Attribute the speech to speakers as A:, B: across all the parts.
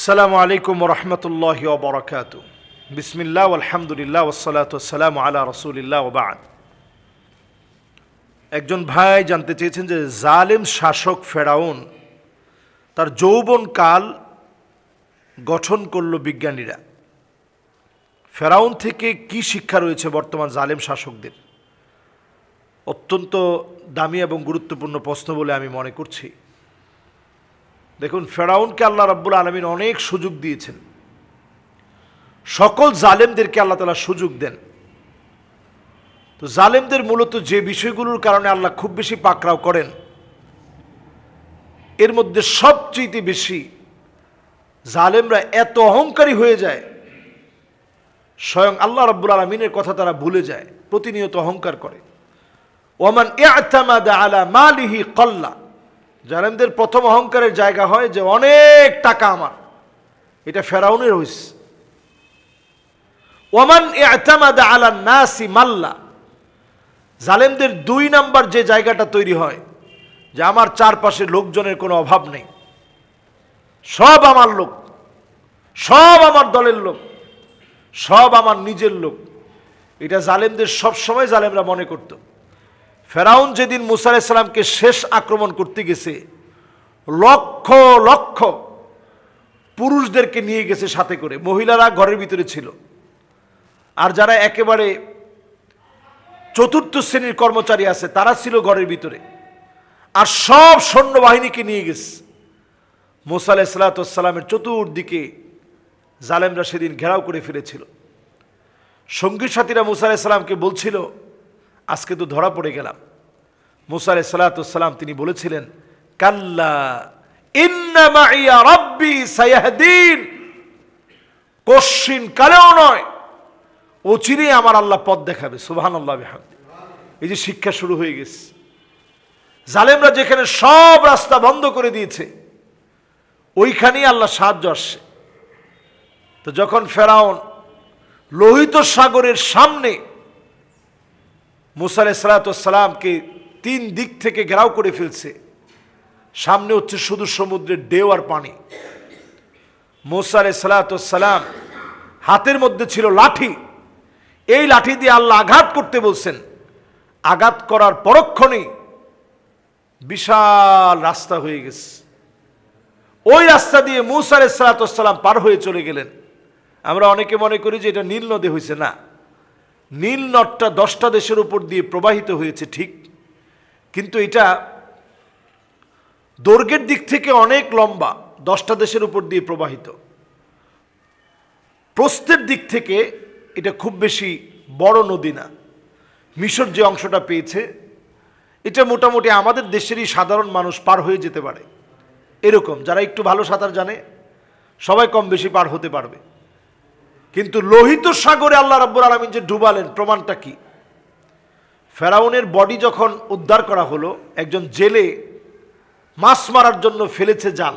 A: সালামু আলাইকুম রহমতুল্লাহ বরকাত। বিসমিল্লা আলহামদুলিল্লাহ ওসালাতাম আলা রসুলিল্লাহ ওবান একজন ভাই জানতে চেয়েছেন যে জালেম শাসক ফেরাউন তার যৌবনকাল গঠন করল বিজ্ঞানীরা। ফেরাউন থেকে কি শিক্ষা রয়েছে বর্তমান জালেম শাসকদের? অত্যন্ত দামি এবং গুরুত্বপূর্ণ প্রশ্ন বলে আমি মনে করছি। দেখুন, ফেরাউনকে আল্লাহ রাব্বুল আলমিন অনেক সুযোগ দিয়েছেন। সকল জালেমদেরকে আল্লাহ তালা সুযোগ দেন। তো জালেমদের মূলত যে বিষয়গুলোর কারণে আল্লাহ খুব বেশি পাকড়াও করেন, এর মধ্যে সবচেয়ে বেশি জালেমরা এত অহংকারী হয়ে যায়, স্বয়ং আল্লাহ রাব্বুল আলমিনের কথা তারা ভুলে যায়, প্রতিনিয়ত অহংকার করে। ওমান ইয়াতামাদা আলা মালিহি কল্লা জালেমদের প্রথম অহংকারের জায়গা হয় যে অনেক টাকা আমার। এটা ফেরাউনের হইস। ওমান ইয়াতামাদা আলা নাসি মাল্লা। জালেমদের দুই নাম্বার যে জায়গাটা তৈরি হয়, যে আমার চারপাশে লোকজনের কোনো অভাব নেই। সব আমার লোক। সব আমার দলের লোক। সব আমার নিজের লোক। এটা জালেমদের সব সময় জালেমরা মনে করতো। ফেরাউন যেদিন মুসা আলাইসাল্লামকে শেষ আক্রমণ করতে গেছে, লক্ষ লক্ষ পুরুষদেরকে নিয়ে গেছে সাথে করে। মহিলারা ঘরের ভিতরে ছিল। আর যারা একেবারে চতুর্থ শ্রেণির কর্মচারী আছে, তারা ছিল ঘরের ভিতরে। আর সব সৈন্যবাহিনীকে নিয়ে গেছে। মোসা আলাইসাল্লাতামের চতুর্দিকে জালেমরা সেদিন ঘেরাও করে ফেলেছিল। সঙ্গী সাথীরা মুসা আলাইসাল্লামকে বলছিল আজকে তো ধরা পড়ে গেলাম। মুসা আলাই সালাতাম তিনি বলেছিলেন, কাল্লা সায়াহদিন। কশিন কালেও নয় অচিরে আমার আল্লাহ পথ দেখাবে সুবহান আল্লাহ এই যে শিক্ষা শুরু হয়ে গেছে। জালেমরা যেখানে সব রাস্তা বন্ধ করে দিয়েছে, ওইখানেই আল্লাহ সাহায্য আসছে। তো যখন ফেরাউন লোহিত সাগরের সামনে মুসা সালাতামকে তিন দিক থেকে ঘেরাও করে ফেলছে। সামনে হচ্ছে শুধু সমুদ্রের ঢেউ আর পানি। মোসার সালাতাম হাতের মধ্যে ছিল লাঠি। এই লাঠি দিয়ে আল্লাহ আঘাত করতে বলছেন। আঘাত করার পরক্ষণেই বিশাল রাস্তা হয়ে গেছে। ওই রাস্তা দিয়ে মুসার সালাতাম পার হয়ে চলে গেলেন। আমরা অনেকে মনে করি যে এটা নীল নদী হয়েছে না। নীল নদটা দশটা দেশের উপর দিয়ে প্রবাহিত হয়েছে ঠিক। কিন্তু এটা দৈর্ঘ্যের দিক থেকে অনেক লম্বা, দশটা দেশের উপর দিয়ে প্রবাহিত। প্রস্থের দিক থেকে এটা খুব বেশি বড় নদী না। মিশর যে অংশটা পেয়েছে, এটা মোটামুটি আমাদের দেশেরই সাধারণ মানুষ পার হয়ে যেতে পারে। এরকম, যারা একটু ভালো সাঁতার জানে, সবাই কম বেশি পার হতে পারবে। কিন্তু লোহিত সাগরে আল্লাহ রাব্বুর আলমিন যে ডুবালেন, প্রমাণটা কি? ফেরাউনের বডি যখন উদ্ধার করা হলো, একজন জেলে মাছ মারার জন্য ফেলেছে জাল।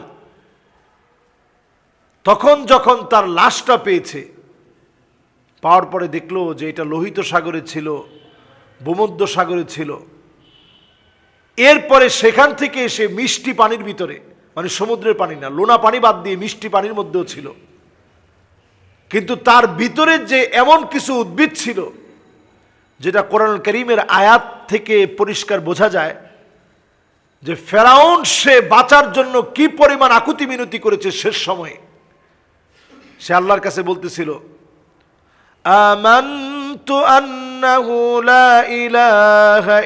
A: তখন যখন তার লাশটা পেয়েছে, পাওয়ার পরে দেখল যে এটা লোহিত সাগরে ছিল, ভূমধ্য সাগরে ছিল। এরপরে সেখান থেকে এসে মিষ্টি পানির ভিতরে মানে সমুদ্রের পানি না, লোনা পানি বাদ দিয়ে মিষ্টি পানির মধ্যেও ছিল। কিন্তু তার ভিতরে যে এমন কিছু উদ্ভিদ ছিল, যেটা কোরআন করিমের আয়াত থেকে পরিষ্কার বোঝা যায় যে ফেরাউন সে বাঁচার জন্য কি পরিমাণ আকুতি মিনতি করেছে শেষ সময়ে। সে আল্লাহর কাছে বলতেছিল, আমান্তু লা ইলাহা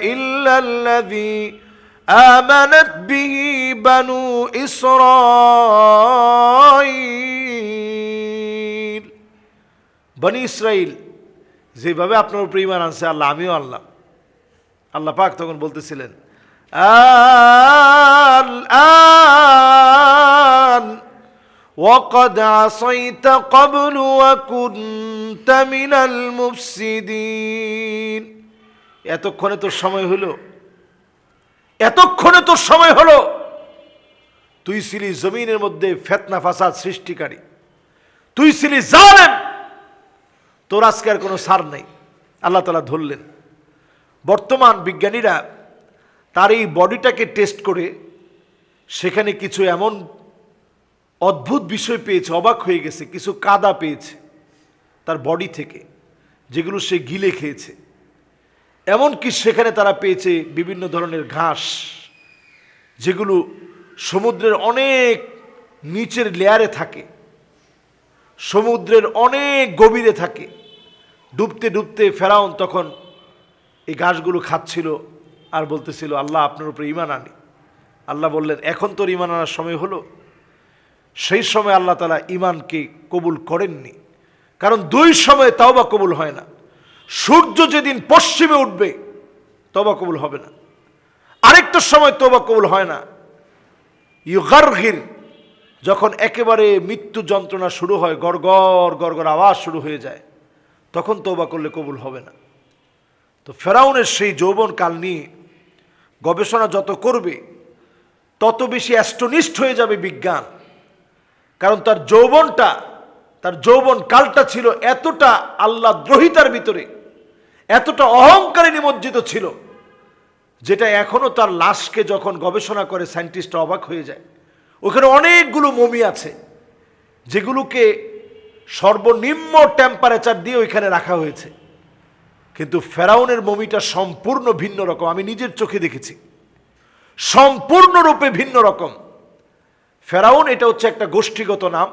A: বিহি বানু ইসরাঈল। বনি ইসরাইল যেভাবে আপনার উপরে ইমান আনছে আল্লাহ আমিও আল্লাহ আল্লাহ পাক তখন বলতেছিলেন আন وقد عصيت قبل وكنت من المفسدين এতক্ষণে তোর সময় হলো এতক্ষণে তোর সময় হলো তুই ছিলি জমিনের মধ্যে ফেতনা ফাসাদ সৃষ্টিকারী তুই ছিলি জালেম তোর আজকে আর কোনো সার নেই। আল্লাহ তালা ধরলেন। বর্তমান বিজ্ঞানীরা তার এই বডিটাকে টেস্ট করে সেখানে কিছু এমন অদ্ভুত বিষয় পেয়েছে, অবাক হয়ে গেছে, কিছু কাদা পেয়েছে তার বডি থেকে, যেগুলো সে গিলে খেয়েছে। এমনকি সেখানে তারা পেয়েছে বিভিন্ন ধরনের ঘাস, যেগুলো সমুদ্রের অনেক নিচের লেয়ারে থাকে, সমুদ্রের অনেক গভীরে থাকে। ডুবতে ডুবতে ফেরাউন তখন এই ঘাসগুলো খাচ্ছিল আর বলতেছিল, আল্লাহ আপনার উপরে ইমান আনি। আল্লাহ বললেন, এখন তোর ইমান আনার সময় হলো। সেই সময় আল্লাহ তালা ইমানকে কবুল করেননি। কারণ দুই সময় তাওবা কবুল হয় না। সূর্য যেদিন পশ্চিমে উঠবে তবা কবুল হবে না। আরেকটা সময় তবা কবুল হয় না। ইউগারঘির যখন একেবারে মৃত্যু যন্ত্রণা শুরু হয়, গড়গড় গড়গড় আওয়াজ শুরু হয়ে যায়। তখন তৌবা করলে কবুল হবে না। তো ফেরাউনের সেই যৌবন কাল নিয়ে গবেষণা যত করবে, তত বেশি অ্যাস্টনিস্ট হয়ে যাবে বিজ্ঞান। কারণ তার যৌবনটা, তার যৌবন কালটা ছিল এতটা আল্লাহ দ্রোহিতার ভিতরে, এতটা অহংকারে নিমজ্জিত ছিল, যেটা এখনও তার লাশকে যখন গবেষণা করে, সায়েন্টিস্টরা অবাক হয়ে যায়। ওখানে অনেকগুলো মমি আছে, যেগুলোকে সর্বনিম্ন টেম্পারেচার দিয়ে ওইখানে রাখা হয়েছে। কিন্তু ফেরাউনের মমিটা সম্পূর্ণ ভিন্ন রকম, আমি নিজের চোখে দেখেছি। সম্পূর্ণরূপে ভিন্ন রকম। ফেরাউন এটা হচ্ছে একটা গোষ্ঠীগত নাম।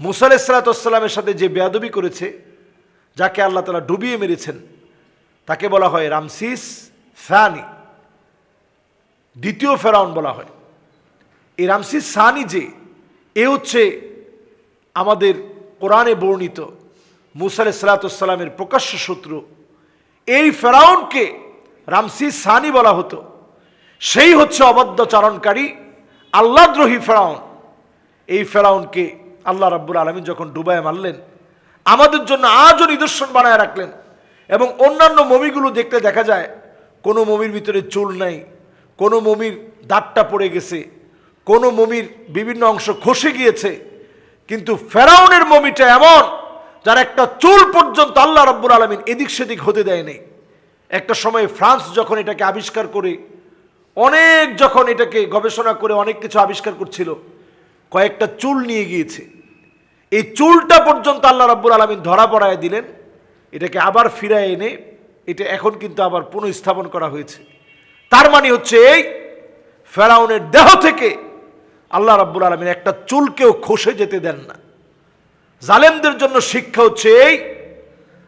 A: মুসা আলাইসালাতামের সাথে যে বেয়াদবি করেছে, যাকে আল্লাহ তালা ডুবিয়ে মেরেছেন, তাকে বলা হয় রামসিস সানি। দ্বিতীয় ফেরাউন বলা হয়। এই রামসিস সানি যে, এ হচ্ছে আমাদের কোরআনে বর্ণিত মুসা সালাতামের প্রকাশ্য শত্রু, এই ফেরাউনকে রামসি সানি বলা হতো। সেই হচ্ছে অবদ্ধচারণকারী আল্লাদ্রোহী ফেরাউন। এই ফেরাউনকে আল্লাহ রাব্বুল আলমী যখন ডুবায় মারলেন, আমাদের জন্য আজও নিদর্শন বানায় রাখলেন এবং অন্যান্য মমিগুলো দেখতে দেখা যায়, কোনো মমির ভিতরে চুল নাই, কোনো মমির দাঁতটা পড়ে গেছে, কোনো মমির বিভিন্ন অংশ খসে গিয়েছে কিন্তু ফেরাউনের মমিটা এমন, যার একটা চুল পর্যন্ত আল্লাহ রব্বুল আলমিন এদিক সেদিক হতে দেয়নি একটা সময় ফ্রান্স যখন এটাকে আবিষ্কার করে, অনেক যখন এটাকে গবেষণা করে অনেক কিছু আবিষ্কার করছিল, কয়েকটা চুল নিয়ে গিয়েছে। এই চুলটা পর্যন্ত আল্লাহ রাব্বুল আলমিন ধরা পড়ায় দিলেন, এটাকে আবার ফিরায় এনে, এটা এখন কিন্তু আবার পুনঃস্থাপন করা হয়েছে। তার মানে হচ্ছে এই ফেরাউনের দেহ থেকে আল্লাহ রাব্বুল আলমিন একটা চুলকেও খসে যেতে দেন না। জালেমদের জন্য শিক্ষা হচ্ছে এই,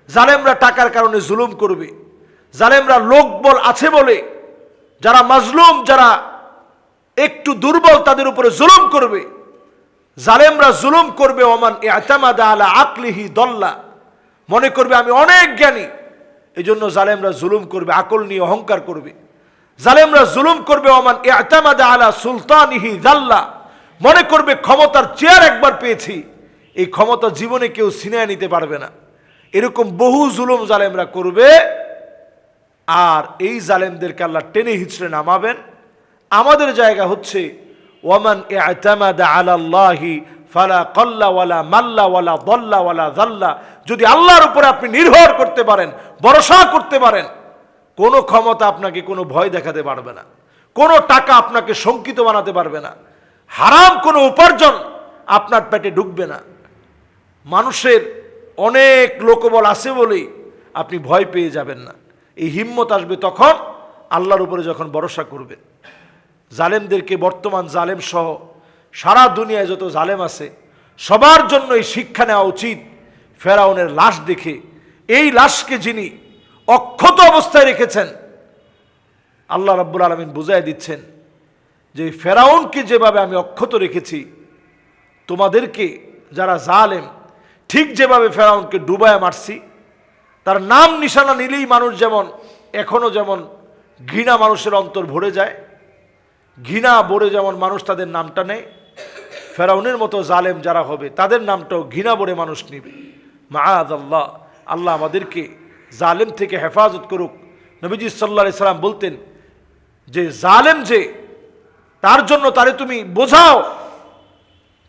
A: জালেমরা টাকার কারণে জুলুম করবে। জালেমরা লোকবল আছে বলে, যারা মাজলুম, যারা একটু দুর্বল, তাদের উপরে জুলুম করবে। জালেমরা জুলুম করবে, ওমান এতামাদা আলা আকলিহি দল্লা। মনে করবে, আমি অনেক জ্ঞানী। এই জন্য জালেমরা জুলুম করবে, আকল নিয়ে অহংকার করবে। জালেমরা জুলুম করবে, ওমান এতামাদা আলা সুলতানিহি দাল্লা মনে করবে ক্ষমতার চেয়ার একবার পেয়েছি। এই ক্ষমতা জীবনে কেউ ছিনিয়ে নিতে পারবে না। এরকম বহু জুলুম জালেমরা করবে, আর এই জালেমদেরকে আল্লাহ টেনে হিচড়ে নামাবেন। আমাদের জায়গা হচ্ছে ওয়ামান ইআতামাদা আলাল্লাহি ফালা কল্লা ওয়ালা মাল্লা ওয়ালা দল্লা ওয়ালা দাল্লা যদি আল্লাহর উপরে আপনি নির্ভর করতে পারেন, ভরসা করতে পারেন কোনো ক্ষমতা আপনাকে কোনো ভয় দেখাতে পারবে না। কোনো টাকা আপনাকে শঙ্কিত বানাতে পারবে না। হারাম কোনো উপার্জন আপনার পেটে ঢুকবে না। মানুষের অনেক লোকবল আছে বলেই আপনি ভয় পেয়ে যাবেন না। এই হিম্মত আসবে তখন আল্লাহর উপরে যখন ভরসা করবেন জালেমদেরকে বর্তমান জালেম সহ সারা দুনিয়ায় যত জালেম আছে, সবার জন্য এই শিক্ষা নেওয়া উচিত ফেরাউনের লাশ দেখে। এই লাশকে যিনি অক্ষত অবস্থায় রেখেছেন। আল্লাহ রাব্বুল আলমিন বুঝাই দিচ্ছেন যে ফেরাউনকে যেভাবে আমি অক্ষত রেখেছি, তোমাদেরকে যারা জালেম, ঠিক যেভাবে ফেরাউনকে ডুবায় মারছি, তার নাম নিশানা নিলেই মানুষ যেমন এখনও যেমন ঘৃণা মানুষের অন্তর ভরে যায়, ঘৃণা ভরে যেমন মানুষ তাদের নামটা নেয়, ফেরাউনের মতো জালেম যারা হবে, তাদের নামটাও ঘৃণা ভরে মানুষ নেবে। মাআদ আল্লাহ আল্লাহ আমাদেরকে জালেম থেকে হেফাজত করুক। নবীজি সাল্লা সাল্লাম বলতেন যে, জালেম যে, তার জন্য তারে তুমি বোঝাও।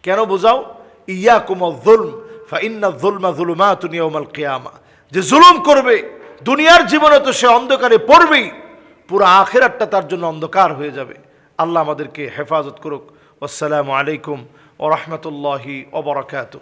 A: কেন বোঝাও? ইয়া কুমল কেয়ামা। যে জুলুম করবে, দুনিয়ার জীবনে তো সে অন্ধকারে পড়বেই, পুরো আখেরাতটা তার জন্য অন্ধকার হয়ে যাবে। আল্লাহ আমাদেরকে হেফাজত করুক। আসসালামু আলাইকুম ওরহমতুল্লাহি ওবরাকাতু